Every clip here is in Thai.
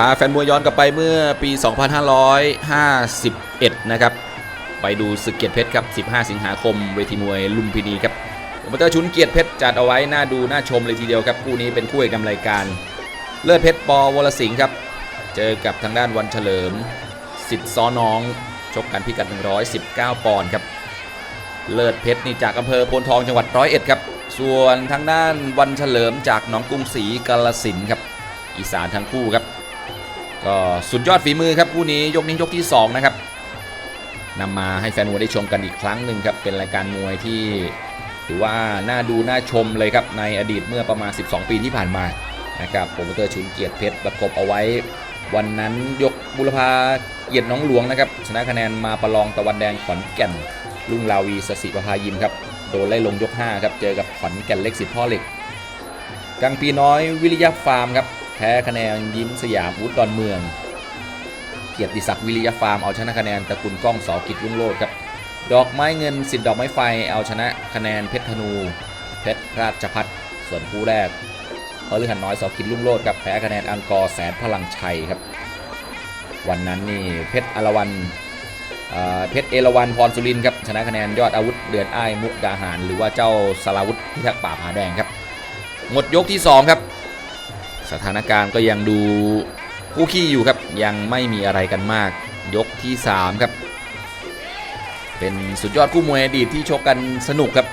พาแฟนมวยย้อนกลับไปเมื่อปี 2551 นะครับ ไปดูศึกเกียรติเพชรครับ 15 สิงหาคมเวทีมวยลุมพินีครับโปรโมเตอร์ชุนเกียรติเพชรจัดเอาไว้น่าดูน่าชมเลยทีเดียวครับคู่นี้เป็นคู่เอกนำรายการ เลิศเพชรปอวรสิงห์ครับ เจอกับทางด้านวันเฉลิมสิทธิ์ซ้อน้องชกกันพิกัด 119 ปอนด์ครับ เลิศเพชรนี่จากอำเภอโพนทองจังหวัดร้อยเอ็ดครับ ส่วนทางด้านวันเฉลิมจากหนองกรุงศรีกาลสินครับ อีสานทั้งคู่ครับ ก็สุดยอดฝีมือครับคู่นี้ยกนี้ยกที่ 2 นะครับนำมาให้แฟนมวยได้ชมกันอีกครั้งหนึ่งครับ เป็นรายการมวยที่ถือว่าน่าดูน่าชมเลยครับ ในอดีตเมื่อประมาณ 12 ปีที่ผ่านมานะครับโปรโมเตอร์ชุนเกียรติเพชรประกบเอาไว้ วันนั้นยกบุรพาเกียรติน้องหลวงนะครับชนะคะแนนมาประลองตะวันแดงขอนแก่นลุงลาวีสสิประภายิมครับโดนไล่ลงยก5ครับเจอกับขอนแก่นเล็กสิทธ์พ่อเหล็กกังปีน้อยวิริยะฟาร์มครับ แพ้คะแนนยิ้มสยามอุดดอนเมือง เกียรติศักดิ์วิริยฟาร์มเอาชนะคะแนนตระกุลก้องสอกิจรุ่งโรจน์ครับดอกไม้เงินสิทธิ์ดอกไม้ไฟเอาชนะคะแนนเพชรธนู เพชรราชพัฒน์ส่วนคู่แรกพฤหันน้อยสอกิจรุ่งโรจน์ครับแพ้คะแนนอังกอร์แสนพลังชัยครับ วันนั้นนี่เพชรอรวันเพชรเอราวันพรสุรินครับชนะคะแนนยอดอาวุธเดือนอ้ายมุกดาหาร หรือว่าเจ้าสลาวุธพิทักษ์ป่าผาแดงครับ หมดยกที่ 2 ครับ สถานการณ์ก็ยังดูคู่ขี้อยู่ครับ ยังไม่มีอะไรกันมากยกที่ 3 ครับ เป็นสุดยอดคู่มวยอดีตที่ชกกันสนุกครับ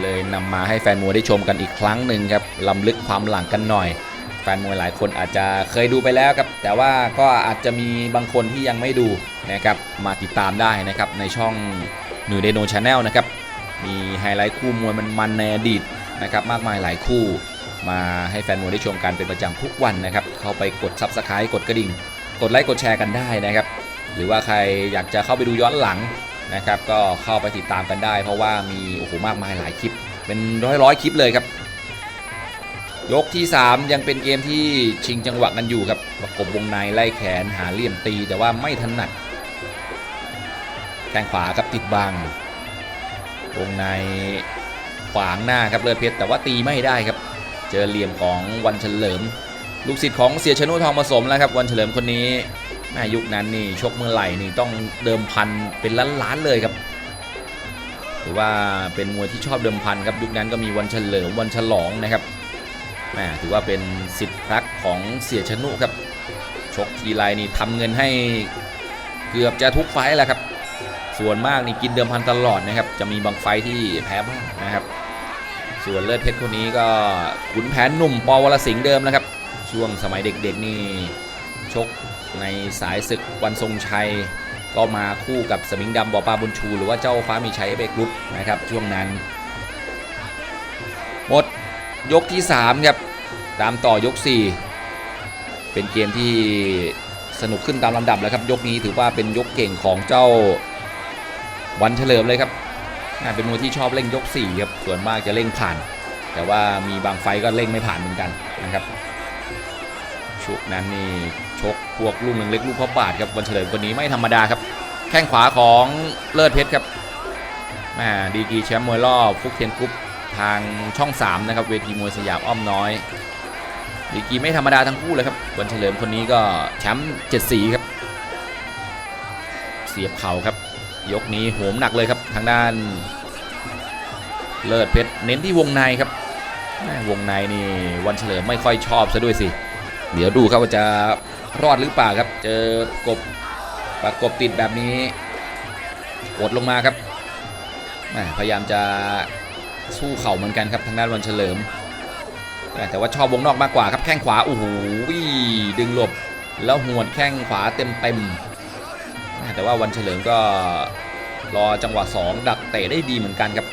เลยนำมาให้แฟนมวยได้ชมกันอีกครั้งหนึ่งครับลำลึกความหลังกันหน่อย แฟนมวยหลายคนอาจจะเคยดูไปแล้วครับ แต่ว่าก็อาจจะมีบางคนที่ยังไม่ดูนะครับมาติดตามได้นะครับในช่องหนูเดโนชาแนลนะครับมีไฮไลท์คู่มวยมันมันๆในอดีตนะครับมากมายหลายคู่ มาให้แฟนมวยได้ชมกันเป็นประจำทุกวันนะครับ เข้าไปกดซับสไครต์กดกระดิ่ง กดไลค์กดแชร์กันได้นะครับ หรือว่าใครอยากจะเข้าไปดูย้อนหลังนะครับ ก็เข้าไปติดตามกันได้ เพราะว่ามีโอ้โหมากมายหลายคลิป เป็นร้อยร้อยๆคลิปเลยครับ ยกที่ 3 ยังเป็นเกมที่ชิงจังหวะกันอยู่ครับประกบวงในไล่แขนหาเหลี่ยมตี แต่ว่าไม่ถนัดแข้งขวาครับติดบังวงในขวางหน้าครับเลือเพชรแต่ว่าตีไม่ได้ครับ เจอเหลี่ยมของวันเฉลิม ลูกศิษย์ของเสียชนุทองผสมแล้วครับ วันเฉลิมคนนี้แม่ยุคนั้นนี่ชกเมื่อไหร่นี่ต้องเดิมพันเป็นล้านๆเลยครับถือว่าเป็นมวยที่ชอบเดิมพันครับยุคนั้นก็มีวันเฉลิมวันฉลองนะครับแม่ถือว่าเป็นสิทธิ์รักของเสียชนุครับชกทีไรนี่ทำเงินให้เกือบจะทุกไฟแหละครับ ส่วนมากนี่กินเดิมพันตลอดนะครับ จะมีบางไฟที่แพ้บ้างนะครับ ส่วนเลิศเพชรคนนี้ก็ขุนแผนหนุ่มปอวรสิงห์เดิมนะครับ ช่วงสมัยเด็กๆนี่ชกในสายศึกวันทรงชัย ก็มาคู่กับสมิงดำบอปลาบุญชู หรือว่าเจ้าฟ้ามีชัยเอเบกรุ๊ปนะครับช่วงนั้น หมดยกที่ 3 ครับ ตามต่อยก 4 เป็นเกมที่สนุกขึ้นตามลำดับแล้วครับ ยกนี้ถือว่าเป็นยกเก่งของเจ้าวันเฉลิมเลยครับ เป็นมวยที่ชอบเล่งยก4ครับส่วนมากจะเล่งผ่าน แต่ว่ามีบางไฟก็เล่งไม่ผ่านเหมือนกันนะครับชุกนั้นนี่ชกพวกลูกหนึ่งเล็กลูกพ่อบาทครับวันเฉลิมคนนี้ไม่ธรรมดาครับ แข้งขวาของเลิศเพชรครับแมดีกีแชมป์มวยรอบฟุกเทียนกรุ๊ปทางช่อง 3 นะครับ เวทีมวยสยามอ้อมน้อยดีกีไม่ธรรมดาทั้งคู่เลยครับวันเฉลิมคนนี้ก็แชมป์เจ็ดสีครับ เสียบเข่าครับ ยกนี้โหมหนักเลยครับทางด้าน เลิศเพชรเน้นที่วงในครับแม่วงในนี่วันเฉลิมไม่ค่อยชอบซะด้วยสิ เดี๋ยวดูครับว่าจะรอดหรือเปล่าครับ เจอกบประกบติดแบบนี้กดลงมาครับแม่พยายามจะสู้เข่าเหมือนกันครับทางด้านวันเฉลิม แต่ว่าชอบวงนอกมากกว่าครับแข้งขวาโอ้โหดึงหลบ แล้วหวดแข้งขวาเต็มเต็ม แต่ว่าวันเฉลิมก็รอจังหวะ 2 ดักเตะได้ดีเหมือนกันครับ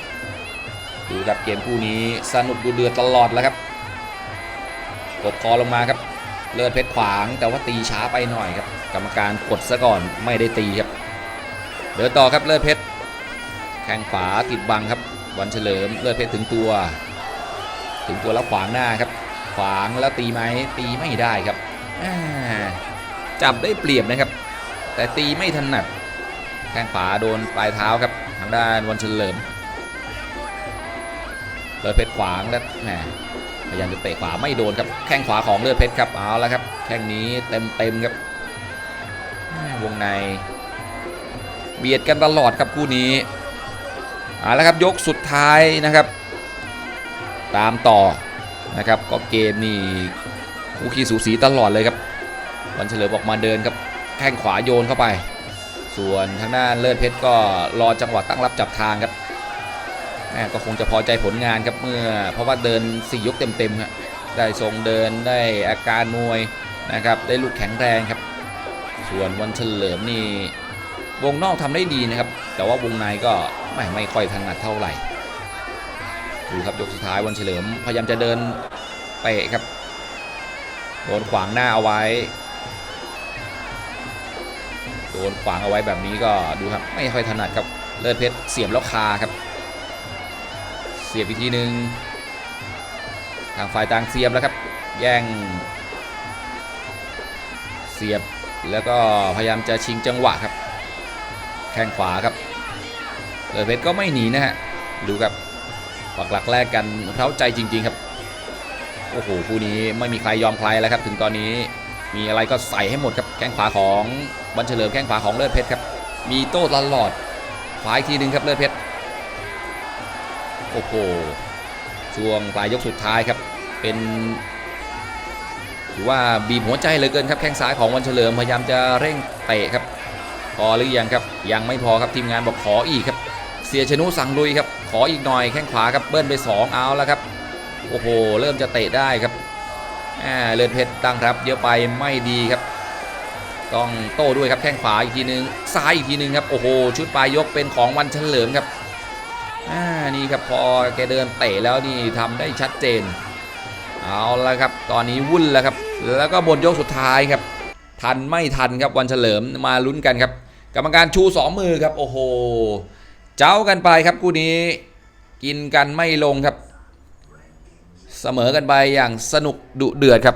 ดูครับเกมคู่นี้สนุกดูเดือดตลอดแล้วครับกดคอลงมาครับ เลือดเพชรขวางแต่ว่าตีช้าไปหน่อยครับ กรรมการกดซะก่อนไม่ได้ตีครับ เดินต่อครับเลือดเพชรแข้งขวาติดบังครับ วันเฉลิมเลือดเพชรถึงตัว ถึงตัวแล้วขวางหน้าครับ ขวางแล้วตีไหมตีไม่ได้ครับจับได้เปรียบนะครับ แต่ตีไม่ถนัดแข้งขวาโดนปลายเท้าครับทางด้านวันเฉลิมเลือดเพชรขวางแล้วแหมพยายามจะเตะขวาไม่โดนครับแข้งขวาของเลือดเพชรครับเอาละครับแข้งนี้เต็มเต็มครับวงใน เบียดกันตลอดครับคู่นี้เอาละครับยกสุดท้ายนะครับ ตามต่อนะครับก็เกมนี่คู่ขี้สูสีตลอดเลยครับวันเฉลิมออกมาเดินครับ แข้งขวาโยนเข้าไป ส่วนทางด้านเลิศเพชรก็รอจังหวะตั้งรับจับทางครับแม่ก็คงจะพอใจผลงานครับเมื่อ เพราะว่าเดิน 4 ยกเต็มๆครับได้ทรงเดินได้อาการมวยนะครับได้ลูกแข็งแรงครับ ส่วนวันเฉลิมนี่วงนอกทำได้ดีนะครับ แต่ว่าวงในก็ไม่ไม่ค่อยถนัดเท่าไหร่ดูครับยกสุดท้ายวันเฉลิมพยายามจะเดินเตะครับโดนขวางหน้าเอาไว้ โดนขวางเอาไว้แบบนี้ก็ดูครับไม่ค่อยถนัดครับเลิศเพชรเสียบแล้วคาครับ เสียบอีกทีหนึ่งทางฝ่ายต่างเสียบแล้วครับ แย่ง เสียบแล้วก็พยายามจะชิงจังหวะครับ แข้งขวาครับเลิศเพชรก็ไม่หนีนะฮะดูครับปักหลักแรกกันเท้าใจจริง ๆครับโอ้โหคู่นี้ไม่มีใครยอมใครแล้วครับ ถึงตอนนี้มีอะไรก็ใส่ให้หมดครับแข้งขวาของ บันเฉลิมแข้งขวาของเลิศเพชรครับ มีโต้ตลอดขวาอีกทีหนึ่งครับเลิศเพชร โอ้โห ช่วงปลายยกสุดท้ายครับ เป็นถือว่าบีบหัวใจเหลือเกินครับแข้งซ้ายของวันเฉลิมพยายามจะเร่งเตะครับ พอหรือยังครับ ยังไม่พอครับทีมงานบอกขออีกครับ เสียชนุสั่งลุยครับ ขออีกหน่อยแข้งขวาครับเบิ้ลไป 2 เอาแล้วครับ โอ้โห เริ่มจะเตะได้ครับเลือดเพชรตั้งรับเยอะไปไม่ดีครับ ต้องโต้ด้วยครับแข้งขวาอีกทีนึง ซ้ายอีกทีนึงครับโอ้โหชุดปลายยกเป็นของวันเฉลิมครับอ่านี่ครับพอแกเดินเตะแล้วนี่ทำได้ชัดเจน เอาละครับ ตอนนี้วุ่นแล้วครับ แล้วก็บนยกสุดท้ายครับ ทันไม่ทันครับวันเฉลิมมาลุ้นกันครับ กรรมการชู 2 มือครับโอ้โห เจ้ากันไปครับคู่นี้ กินกันไม่ลงครับ เสมอกันไปอย่างสนุกดุเดือดครับ